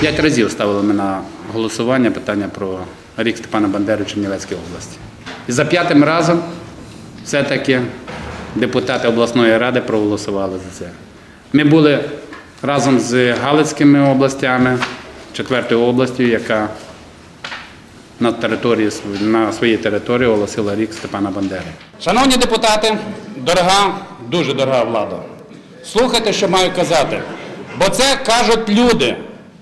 П'ять разів ставили ми на голосування питання про рік Степана Бандери в Чернівецькій області. І за п'ятим разом все-таки депутати обласної ради проголосували за це. Ми були разом з Галицькими областями, четвертою областю, яка на, території, на своїй території оголосила рік Степана Бандери. Шановні депутати, дорога, дуже дорога влада, слухайте, що маю казати. Бо це кажуть люди,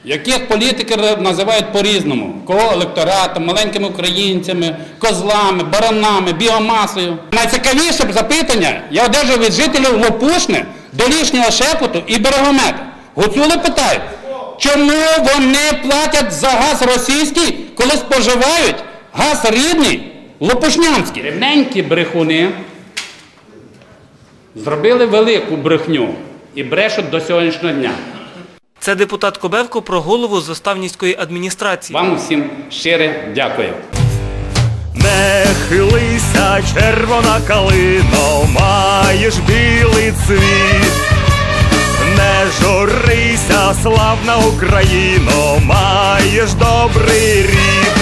яких політики називають по-різному. Кого електоратом, маленькими українцями, козлами, баранами, біомасою. Найцікавіше запитання я одержав від жителів Лопушни, Долішнього Шепоту і Берегомета. Гуцули питають, чому вони платять за газ російський, коли споживають газ рідний, лопушнянський? Рівненькі брехуни зробили велику брехню і брешуть до сьогоднішнього дня. Це депутат Кобевко про голову Заставнівської адміністрації. Вам усім щире дякую. Не хилися, червона калино, маєш білий цвіт. Не журися, славна Україно, маєш добрий рід.